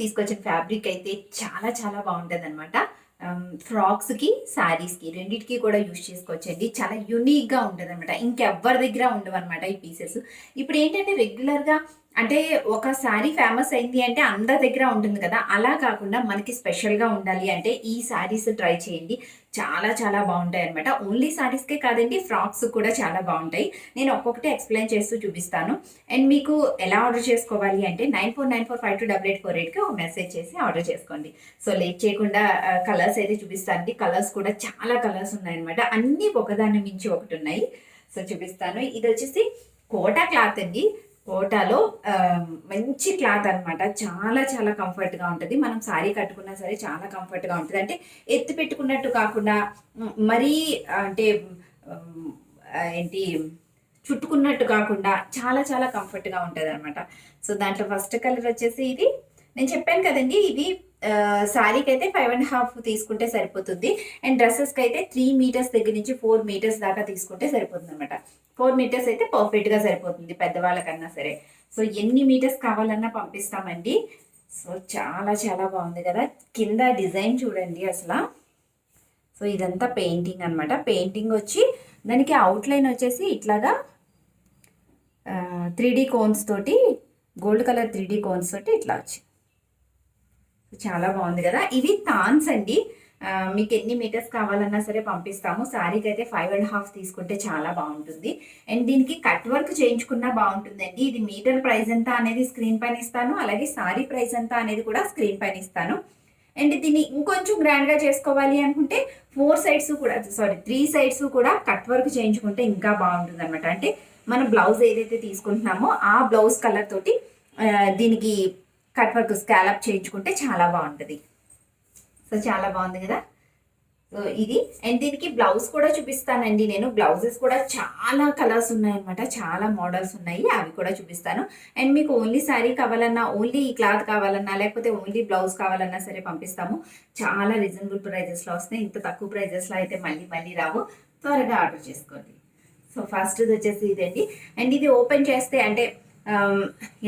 తీసుకొచ్చిన ఫ్యాబ్రిక్ అయితే చాలా చాలా బాగుంటుంది అనమాట ఫ్రాక్స్కి శారీస్కి రెండింటికి కూడా యూజ్ చేసుకోవచ్చండి. చాలా యూనిక్గా ఉంటుంది అనమాట ఇంకెవ్వరి దగ్గర ఉండవు అనమాట ఈ పీసెస్. ఇప్పుడు ఏంటంటే రెగ్యులర్గా అంటే ఒక శారీ ఫేమస్ అయింది అంటే అందరి దగ్గర ఉంటుంది కదా అలా కాకుండా మనకి స్పెషల్గా ఉండాలి అంటే ఈ శారీస్ ట్రై చేయండి. చాలా చాలా బాగుంటాయి అనమాట ఓన్లీ శారీస్కే కాదండి ఫ్రాక్స్ కూడా చాలా బాగుంటాయి. నేను ఒక్కొక్కటి ఎక్స్ప్లెయిన్ చేస్తూ చూపిస్తాను. అండ్ మీకు ఎలా ఆర్డర్ చేసుకోవాలి అంటే nine four nine four five two double eight four ఎయిట్కి ఒక మెసేజ్ చేసి ఆర్డర్ చేసుకోండి. సో లేట్ చేయకుండా కలర్స్ అయితే చూపిస్తాను కలర్స్ కూడా చాలా కలర్స్ ఉన్నాయన్నమాట అన్నీ ఒకదాన్ని మించి ఒకటి ఉన్నాయి. సో చూపిస్తాను. ఇది వచ్చేసి కోటా క్లాత్ అండి. కోటాలో మంచి క్లాత్ అనమాట చాలా చాలా కంఫర్ట్గా ఉంటుంది. మనం శారీ కట్టుకున్నా సరే చాలా కంఫర్ట్గా ఉంటుంది. అంటే ఎత్తి పెట్టుకున్నట్టు కాకుండా మరీ అంటే ఏంటి చుట్టుకున్నట్టు కాకుండా చాలా చాలా కంఫర్ట్గా ఉంటుంది అనమాట సో దాంట్లో ఫస్ట్ కలర్ వచ్చేసి ఇది. నేను చెప్పాను కదండి ఇది శారీకి అయితే ఫైవ్ అండ్ హాఫ్ తీసుకుంటే సరిపోతుంది. అండ్ డ్రెస్సెస్కి అయితే త్రీ మీటర్స్ దగ్గర నుంచి ఫోర్ మీటర్స్ దాకా తీసుకుంటే సరిపోతుంది అనమాట ఫోర్ మీటర్స్ అయితే పర్ఫెక్ట్గా సరిపోతుంది పెద్దవాళ్ళకన్నా సరే. సో ఎన్ని మీటర్స్ కావాలన్నా పంపిస్తామండి. సో చాలా చాలా బాగుంది కదా. కింద డిజైన్ చూడండి అసలు. సో ఇదంతా పెయింటింగ్ అనమాట పెయింటింగ్ వచ్చి దానికి అవుట్లైన్ వచ్చేసి ఇట్లాగా త్రీ డీ కోన్స్ తోటి gold colour three D cones తోటి ఇట్లా వచ్చి. చాలా బాగుంది కదా. ఇవి థాన్స్ అండి. మీకు ఎన్ని మీటర్స్ కావాలన్నా సరే పంపిస్తాము. శారీకి అయితే ఫైవ్ అండ్ హాఫ్ తీసుకుంటే చాలా బాగుంటుంది. అండ్ దీనికి కట్ వర్క్ చేయించుకున్నా బాగుంటుందండి. ఇది మీటర్ ప్రైస్ ఎంత అనేది స్క్రీన్ పైన ఇస్తాను. అలాగే శారీ ప్రైస్ ఎంత అనేది కూడా స్క్రీన్ పైన ఇస్తాను. అండ్ దీన్ని ఇంకొంచెం గ్రాండ్గా చేసుకోవాలి అనుకుంటే ఫోర్ సైడ్స్ కూడా సారీ త్రీ సైడ్స్ కూడా కట్ వర్క్ చేయించుకుంటే ఇంకా బాగుంటుంది అనమాట అంటే మనం బ్లౌజ్ ఏదైతే తీసుకుంటున్నామో ఆ బ్లౌజ్ కలర్ తోటి దీనికి కట్ వర్క్ స్కాలప్ చేయించుకుంటే చాలా బాగుంటుంది. సో చాలా బాగుంది కదా? సో ఇది. అండ్ దీనికి బ్లౌజ్ కూడా చూపిస్తానండి నేను. బ్లౌజెస్ కూడా చాలా కలర్స్ ఉన్నాయన్నమాట. చాలా మోడల్స్ ఉన్నాయి. అవి కూడా చూపిస్తాను. అండ్ మీకు ఓన్లీ శారీ కావాలన్నా ఓన్లీ ఈ క్లాత్ కావాలన్నా లేకపోతే ఓన్లీ బ్లౌజ్ కావాలన్నా సరే పంపిస్తాము. చాలా రీజనబుల్ ప్రైజెస్లో వస్తాయి ఇంత తక్కువ ప్రైజెస్లో అయితే మళ్ళీ మళ్ళీ రావు. త్వరగా ఆర్డర్ చేసుకోండి. సో ఫస్ట్ది వచ్చేసి ఇదండి. అండ్ ఇది ఓపెన్ చేస్తే అంటే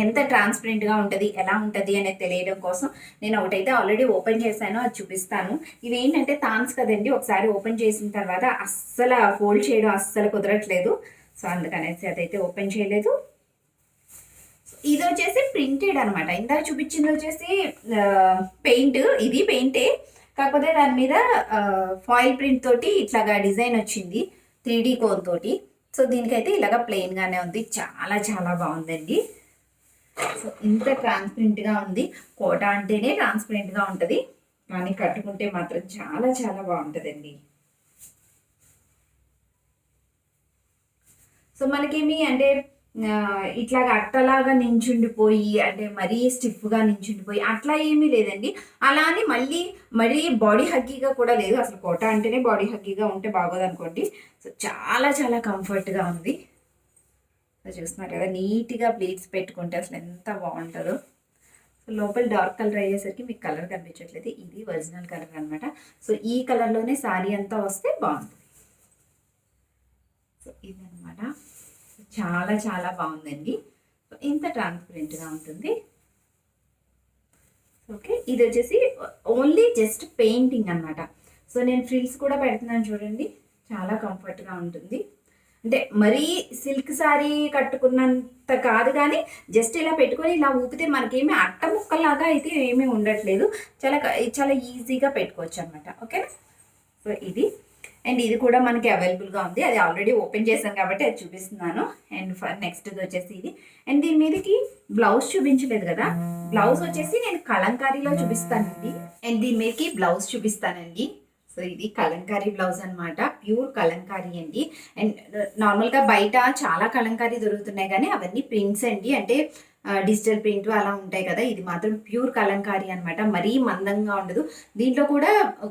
ఎంత ట్రాన్స్పరెంట్గా ఉంటుంది ఎలా ఉంటుంది అనేది తెలియడం కోసం నేను ఒకటైతే ఆల్రెడీ ఓపెన్ చేశాను అది చూపిస్తాను. ఇవి ఏంటంటే థాన్స్ కదండి ఒకసారి ఓపెన్ చేసిన తర్వాత అస్సలు ఫోల్డ్ చేయడం అస్సలు కుదరట్లేదు. సో అందుకనేసి అదైతే ఓపెన్ చేయలేదు. ఇది వచ్చేసి ప్రింటెడ్ అనమాట ఇందాక చూపించింది వచ్చేసి పెయింట్ ఇది పెయింటే కాకపోతే దాని మీద ఫాయిల్ ప్రింట్ తోటి ఇట్లాగా డిజైన్ వచ్చింది త్రీ డీ కోన్ తోటి. సో దీనికైతే ఇలాగ ప్లెయిన్గానే ఉంది. చాలా చాలా బాగుందండి. సో ఇంత ట్రాన్స్పరెంట్గా ఉంది. కోట అంటేనే ట్రాన్స్పరెంట్గా ఉంటుంది. కానీ కట్టుకుంటే మాత్రం చాలా చాలా బాగుంటుందండి. సో మనకేమి అంటే ఇట్లాగా అట్టలాగా నించుండిపోయి అంటే మరీ స్టిఫ్గా నించుండిపోయి అట్లా ఏమీ లేదండి. అలా అని మళ్ళీ మరీ బాడీ హగ్గీగా కూడా లేదు. అసలు కోట అంటేనే బాడీ హగ్గీగా ఉంటే బాగోదు అనుకోండి సో చాలా చాలా కంఫర్ట్గా ఉంది. సో చూస్తున్నారు కదా నీట్గా ప్లీట్స్ పెట్టుకుంటే అసలు ఎంత బాగుంటుందో. సో లోపల డార్క్ కలర్ అయ్యేసరికి మీకు కలర్ కనిపించట్లేదు. ఇది ఒరిజినల్ కలర్ అనమాట సో ఈ కలర్లోనే శారీ అంతా వస్తే బాగుంటుంది. సో ఇదనమాట చాలా చాలా బాగుందండి. ఇంత ట్రాన్స్పరెంట్గా ఉంటుంది. ఓకే ఇది వచ్చేసి ఓన్లీ జస్ట్ పెయింటింగ్ అన్నమాట. సో నేను ఫ్రిల్స్ కూడా పెడుతున్నాను చూడండి. చాలా కంఫర్ట్గా ఉంటుంది. అంటే మరీ సిల్క్ శారీ కట్టుకున్నంత కాదు కానీ జస్ట్ ఇలా పెట్టుకొని ఇలా ఊపితే మనకేమి అట్ట ముక్కలాగా అయితే ఏమీ ఉండట్లేదు. చాలా చాలా ఈజీగా పెట్టుకోవచ్చు అనమాట ఓకేనా సో ఇది. అండ్ ఇది కూడా మనకి అవైలబుల్గా ఉంది. అది ఆల్రెడీ ఓపెన్ చేశాను కాబట్టి అది చూపిస్తున్నాను. అండ్ నెక్స్ట్ వచ్చేసి ఇది. అండ్ దీని మీదకి బ్లౌజ్ చూపించలేదు కదా? బ్లౌజ్ వచ్చేసి నేను కలంకారీలో చూపిస్తానండి. అండ్ దీని మీదకి బ్లౌజ్ చూపిస్తానండి. సో ఇది కలంకారీ బ్లౌజ్ అనమాట ప్యూర్ కలంకారీ అండి. అండ్ నార్మల్గా బయట చాలా కలంకారీ దొరుకుతున్నాయి కానీ అవన్నీ ప్రింట్స్ అండి. అంటే డిజిటల్ ప్రింట్ అలా ఉంటాయి కదా ఇది మాత్రం ప్యూర్ కలంకారీ అనమాట మరీ మందంగా ఉండదు. దీంట్లో కూడా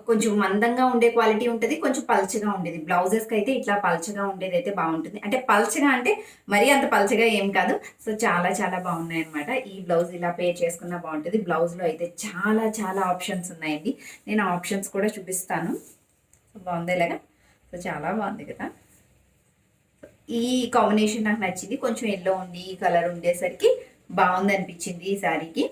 కొంచెం మందంగా ఉండే క్వాలిటీ ఉంటుంది కొంచెం పల్చగా ఉండేది. బ్లౌజెస్కి అయితే ఇట్లా పల్చగా ఉండేది అయితే బాగుంటుంది. అంటే పల్చగా అంటే మరీ అంత పల్చగా ఏం కాదు. సో చాలా చాలా బాగున్నాయి అనమాట ఈ బ్లౌజ్ ఇలా పే చేసుకున్నా బాగుంటుంది. బ్లౌజ్లో అయితే చాలా చాలా ఆప్షన్స్ ఉన్నాయండి. నేను ఆప్షన్స్ కూడా చూపిస్తాను. సో బాగుంది ఇలాగా? సో చాలా బాగుంది కదా. ఈ కాంబినేషన్ నాకు నచ్చింది. కొంచెం ఎల్లో ఉండి ఈ కలర్ ఉండేసరికి బాగుంది అనిపించింది ఈ శారీకి.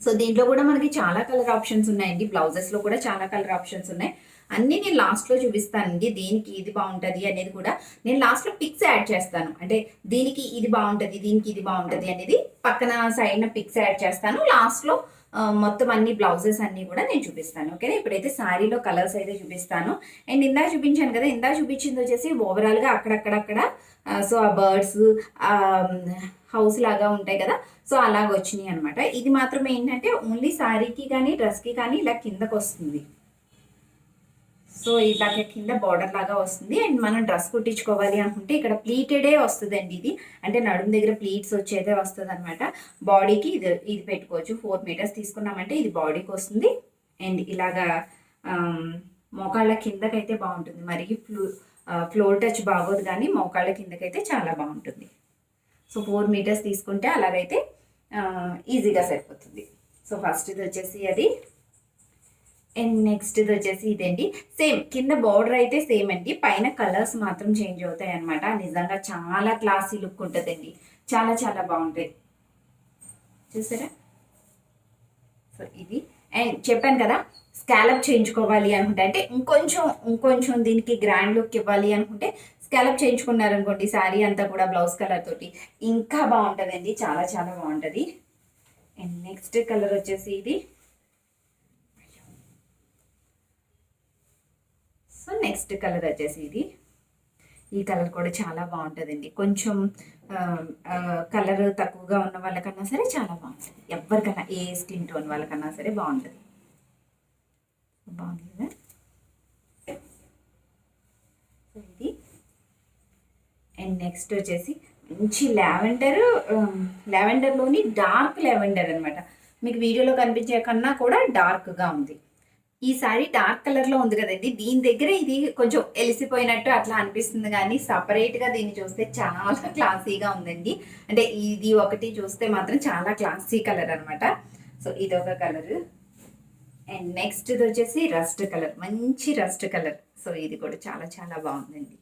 సో దీంట్లో కూడా మనకి చాలా కలర్ ఆప్షన్స్ ఉన్నాయండి. బ్లౌజెస్లో కూడా చాలా కలర్ ఆప్షన్స్ ఉన్నాయి. అన్నీ నేను లాస్ట్లో చూపిస్తానండి. దీనికి ఇది బాగుంటుంది అనేది కూడా నేను లాస్ట్లో పిక్స్ యాడ్ చేస్తాను. అంటే దీనికి ఇది బాగుంటుంది దీనికి ఇది బాగుంటుంది అనేది పక్కన సైడ్న పిక్స్ యాడ్ చేస్తాను. లాస్ట్లో మొత్తం అన్ని బ్లౌజెస్ అన్నీ కూడా నేను చూపిస్తాను ఓకేనా? ఇప్పుడైతే శారీలో కలర్స్ అయితే చూపిస్తాను. అండ్ ఇందా చూపించాను కదా ఇందా చూపించింది వచ్చేసి ఓవరాల్గా అక్కడక్కడక్కడ సో ఆ బర్డ్స్ హౌస్ లాగా ఉంటాయి కదా సో అలాగ వచ్చినాయి అనమాట ఇది మాత్రం ఏంటంటే ఓన్లీ శారీకి కానీ డ్రెస్కి కానీ ఇలా కిందకు వస్తుంది సో ఇలాగే కింద బార్డర్ లాగా వస్తుంది. అండ్ మనం డ్రెస్ కుట్టించుకోవాలి అనుకుంటే ఇక్కడ ప్లీటెడే వస్తుందండి ఇది. అంటే నడుము దగ్గర ప్లీట్స్ వచ్చేదే వస్తుంది అనమాట బాడీకి ఇది ఇది పెట్టుకోవచ్చు. ఫోర్ మీటర్స్ తీసుకున్నామంటే ఇది బాడీకి వస్తుంది. అండ్ ఇలాగా మోకాళ్ళ కిందకైతే బాగుంటుంది. మరి ఫ్లో ఫ్లోర్ టచ్ బాగోదు కానీ మోకాళ్ళ కిందకైతే చాలా బాగుంటుంది. సో ఫోర్ మీటర్స్ తీసుకుంటే అలాగైతే ఈజీగా సరిపోతుంది. సో ఫస్ట్ ఇది వచ్చేసి అది. అండ్ నెక్స్ట్ ఇది వచ్చేసి ఇదండి సేమ్ కింద బార్డర్ అయితే సేమ్ అండి. పైన కలర్స్ మాత్రం చేంజ్ అవుతాయి అనమాట నిజంగా చాలా క్లాసీ లుక్ ఉంటుందండి. చాలా చాలా బాగుంటుంది చూసారా? సో ఇది. అండ్ చెప్పాను కదా స్కాలప్ చేయించుకోవాలి అనుకుంటే అంటే ఇంకొంచెం ఇంకొంచెం దీనికి గ్రాండ్ లుక్ ఇవ్వాలి అనుకుంటే స్కాలప్ చేయించుకున్నారనుకోండి శారీ అంతా కూడా బ్లౌజ్ కలర్ తోటి ఇంకా బాగుంటుందండి. చాలా చాలా బాగుంటుంది. అండ్ నెక్స్ట్ కలర్ వచ్చేసి ఇది. సో నెక్స్ట్ కలర్ వచ్చేసి ఇది. ఈ కలర్ కూడా చాలా బాగుంటుందండి. కొంచెం కలర్ తక్కువగా ఉన్న వాళ్ళకన్నా సరే చాలా బాగుంటుంది. ఎవరికన్నా ఏ స్కిన్ టోన్ వాళ్ళకన్నా సరే బాగుంటుంది. బాగుంది కదా? సో ఇది. అండ్ నెక్స్ట్ వచ్చేసి మంచి లావెండర్ లావెండర్లోని డార్క్ లావెండర్ అనమాట మీకు వీడియోలో కనిపించే కన్నా కూడా డార్క్గా ఉంది. ఈ సారీ డార్క్ కలర్లో ఉంది కదండి. దీని దగ్గర ఇది కొంచెం ఎలిసిపోయినట్టు అట్లా అనిపిస్తుంది కానీ సపరేట్గా దీన్ని చూస్తే చాలా క్లాసీగా ఉందండి. అంటే ఇది ఒకటి చూస్తే మాత్రం చాలా క్లాసీ కలర్ అనమాట సో ఇది ఒక కలర్. అండ్ నెక్స్ట్ ఇది వచ్చేసి రస్ట్ కలర్. మంచి రస్ట్ కలర్. సో ఇది కూడా చాలా చాలా బాగుందండి.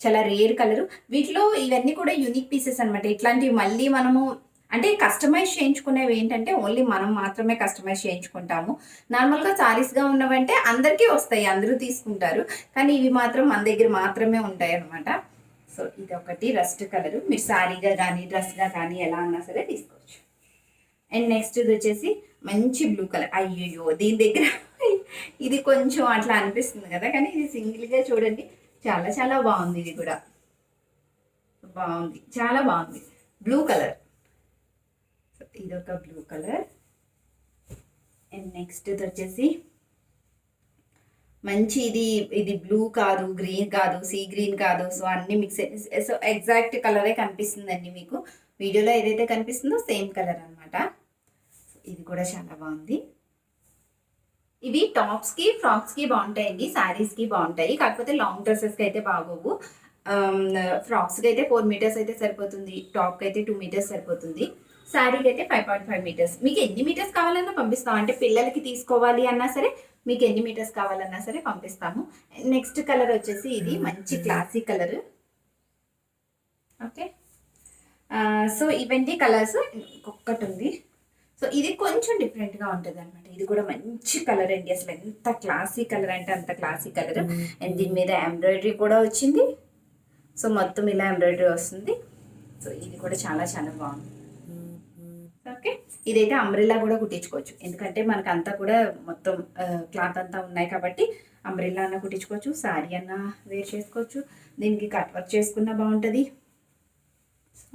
చాలా రేర్ కలర్. వీటిలో ఇవన్నీ కూడా యూనిక్ పీసెస్ అనమాట ఇట్లాంటివి మళ్ళీ మనము అంటే కస్టమైజ్ చేయించుకునేవి ఏంటంటే ఓన్లీ మనం మాత్రమే కస్టమైజ్ చేయించుకుంటాము. నార్మల్గా సారీస్గా ఉన్నవంటే అందరికీ వస్తాయి అందరూ తీసుకుంటారు. కానీ ఇవి మాత్రం మన దగ్గర మాత్రమే ఉంటాయి అనమాట సో ఇది ఒకటి రస్ట్ కలర్ మీరు శారీగా కానీ డ్రెస్గా కానీ ఎలా అన్నా సరే తీసుకోవచ్చు. అండ్ నెక్స్ట్ ఇది వచ్చేసి మంచి బ్లూ కలర్ అయ్యో దీని దగ్గర ఇది కొంచెం అట్లా అనిపిస్తుంది కదా. కానీ ఇది సింగిల్గా చూడండి చాలా చాలా బాగుంది ఇది కూడా. బాగుంది చాలా బాగుంది. బ్లూ కలర్ ఇది ఒక బ్లూ కలర్ అండ్ నెక్స్ట్ ఇది వచ్చేసి మంచి ఇది ఇది బ్లూ కాదు గ్రీన్ కాదు సీ గ్రీన్ కాదు. సో అన్ని మిక్స్ సో ఎగ్జాక్ట్ కలరే కనిపిస్తుందండి మీకు. వీడియోలో ఏదైతే కనిపిస్తుందో సేమ్ కలర్ అనమాట ఇది కూడా చాలా బాగుంది. ఇవి టాప్స్కి ఫ్రాక్స్కి బాగుంటాయండి. శారీస్కి బాగుంటాయి. కాకపోతే లాంగ్ డ్రెస్సెస్కి అయితే బాగోవు. Um, ఫ్రాక్స్కి అయితే ఫోర్ మీటర్స్ అయితే సరిపోతుంది. టాప్కి అయితే టూ మీటర్స్ సరిపోతుంది. శారీకి అయితే ఫైవ్ పాయింట్ ఫైవ్ మీటర్స్ మీకు ఎన్ని మీటర్స్ కావాలన్నా పంపిస్తాం. అంటే పిల్లలకి తీసుకోవాలి అన్నా సరే మీకు ఎన్ని మీటర్స్ కావాలన్నా సరే పంపిస్తాము. నెక్స్ట్ కలర్ వచ్చేసి ఇది మంచి క్లాసిక్ కలర్ ఓకే సో ఇవన్నీ కలర్స్ ఒక్కటి ఉంది. సో ఇది కొంచెం డిఫరెంట్గా ఉంటుంది అనమాట ఇది కూడా మంచి కలర్ అండి. అసలు ఎంత క్లాసీ కలర్ అంటే అంత క్లాసీ కలర్ అండ్ దీని మీద ఎంబ్రాయిడరీ కూడా వచ్చింది. సో మొత్తం ఇలా ఎంబ్రాయిడరీ వస్తుంది. సో ఇది కూడా చాలా చాలా బాగుంది. ఇదైతే అంబ్రెల్లా కూడా కుట్టించుకోవచ్చు. ఎందుకంటే మనకు అంతా కూడా మొత్తం క్లాత్ అంతా ఉన్నాయి కాబట్టి అంబ్రెల్లా అన్న కుట్టించుకోవచ్చు శారీ అన్న వేర్ చేసుకోవచ్చు. దీనికి కట్ వర్క్ చేసుకున్నా బాగుంటుంది.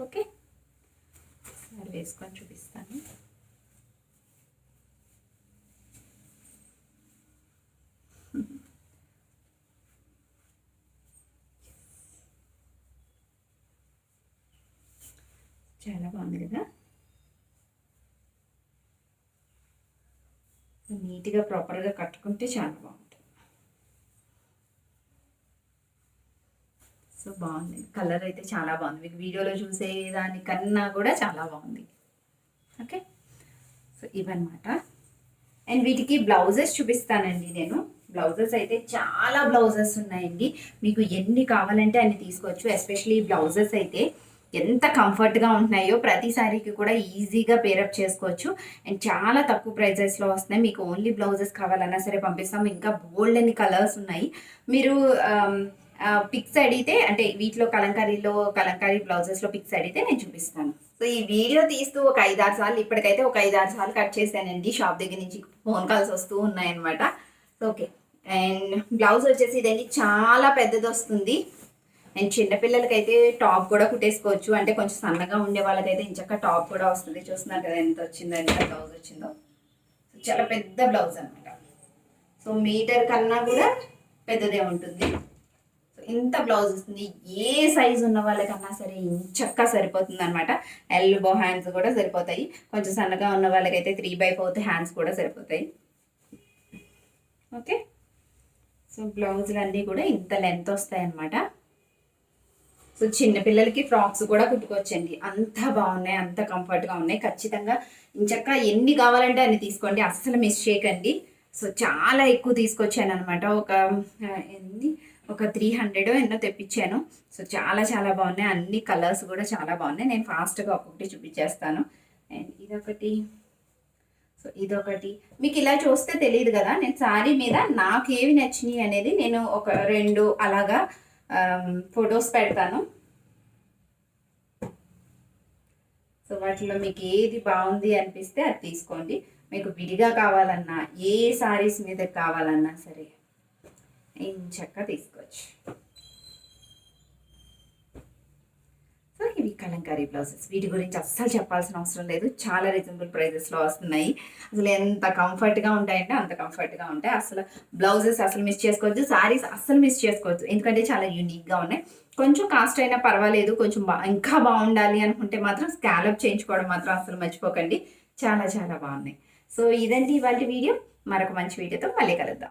ఓకే సారీ వేసుకొని చూపిస్తాను. చాలా బాగుంది కదా? నీట్గా ప్రాపర్గా కట్టుకుంటే చాలా బాగుంటుంది. సో బాగుంది. కలర్ అయితే చాలా బాగుంది. మీకు వీడియోలో చూసే దానికన్నా కూడా చాలా బాగుంది. ఓకే? సో ఇవన్నమాట. అండ్ వీటికి బ్లౌజెస్ చూపిస్తానండి నేను. బ్లౌజెస్ అయితే చాలా బ్లౌజెస్ ఉన్నాయండి. మీకు ఎన్ని కావాలంటే అన్ని తీసుకోవచ్చు. ఎస్పెషలీ బ్లౌజెస్ అయితే ఎంత కంఫర్ట్గా ఉంటున్నాయో ప్రతి శారీకి కూడా ఈజీగా పేరప్ చేసుకోవచ్చు. అండ్ చాలా తక్కువ ప్రైజెస్లో వస్తున్నాయి. మీకు ఓన్లీ బ్లౌజెస్ కావాలన్నా సరే పంపిస్తాం. ఇంకా బోల్డ్ అని కలర్స్ ఉన్నాయి. మీరు um, పిక్స్ అడిగితే అంటే వీటిలో కలంకారీలో కలంకారీ బ్లౌజెస్లో పిక్స్ అడిగితే నేను చూపిస్తాను. సో ఈ వీడియో తీస్తూ ఒక ఐదారు సార్లు ఇప్పటికైతే ఒక ఐదారు సార్లు కట్ చేశానండి. షాప్ దగ్గర నుంచి ఫోన్ కాల్స్ వస్తూ ఉన్నాయన్నమాట. ఓకే అండ్ బ్లౌజ్ వచ్చేసి ఇదండి. చాలా పెద్దది వస్తుంది అండ్ చిన్నపిల్లలకైతే టాప్ కూడా కుట్టేసుకోవచ్చు. అంటే కొంచెం సన్నగా ఉండే వాళ్ళకైతే ఇంచక్క టాప్ కూడా వస్తుంది. చూస్తున్నారు కదా ఎంత వచ్చిందో ఎంత బ్లౌజ్ వచ్చిందో. చాలా పెద్ద బ్లౌజ్ అనమాట సో మీటర్ కన్నా కూడా పెద్దదే ఉంటుంది. సో ఇంత బ్లౌజ్ వస్తుంది. ఏ సైజు ఉన్న వాళ్ళకన్నా సరే ఇంచక్క సరిపోతుంది అనమాట ఎల్బో హ్యాండ్స్ కూడా సరిపోతాయి. కొంచెం సన్నగా ఉన్న వాళ్ళకైతే త్రీ బై ఫోర్త్ హ్యాండ్స్ కూడా సరిపోతాయి. ఓకే? సో బ్లౌజులు అన్నీ కూడా ఇంత లెంత్ వస్తాయి అనమాట సో చిన్న పిల్లలకి ఫ్రాక్స్ కూడా కుట్టుకోవచ్చండి. అంత బాగున్నాయి అంత కంఫర్ట్గా ఉన్నాయి. ఖచ్చితంగా ఇంచక్క ఎన్ని కావాలంటే అన్ని తీసుకోండి. అస్సలు మిస్ చేయకండి. సో చాలా ఎక్కువ తీసుకొచ్చాను అనమాట ఒక ఎన్ని? ఒక త్రీ హండ్రెడ్ ఎన్నో తెప్పించాను. సో చాలా చాలా బాగున్నాయి. అన్ని కలర్స్ కూడా చాలా బాగున్నాయి. నేను ఫాస్ట్గా ఒక్కొక్కటి చూపించేస్తాను. అండ్ ఇదొకటి. సో ఇదొకటి. మీకు ఇలా చూస్తే తెలియదు కదా? నేను సారీ మీద నాకు ఏవి నచ్చినాయి అనేది నేను ఒక రెండు అలాగా Um, ఫొటోస్ పెడతాను. సో వాటిలో మీకు ఏది బాగుంది అనిపిస్తే అది తీసుకోండి. మీకు విడిగా కావాలన్నా ఏ సారీస్ మీద కావాలన్నా సరే చక్కగా తీసుకోవచ్చు. సో ఇవి కలంకారీ బ్లౌజెస్. వీటి గురించి అస్సలు చెప్పాల్సిన అవసరం లేదు. చాలా రీజనబుల్ ప్రైజెస్లో వస్తున్నాయి. అసలు ఎంత కంఫర్ట్గా ఉంటాయంటే అంత కంఫర్ట్గా ఉంటాయి. అసలు బ్లౌజెస్ అసలు మిస్ చేసుకోవచ్చు సారీస్ అస్సలు మిస్ చేసుకోవచ్చు ఎందుకంటే చాలా యూనిక్గా ఉన్నాయి. కొంచెం కాస్ట్ అయినా పర్వాలేదు. కొంచెం బా ఇంకా బాగుండాలి అనుకుంటే మాత్రం స్కాలప్ చేయించుకోవడం మాత్రం అసలు మర్చిపోకండి. చాలా చాలా బాగున్నాయి. సో ఇదండి ఇవాళ వీడియో. మరొక మంచి వీడియోతో మళ్ళీ కలుద్దాం.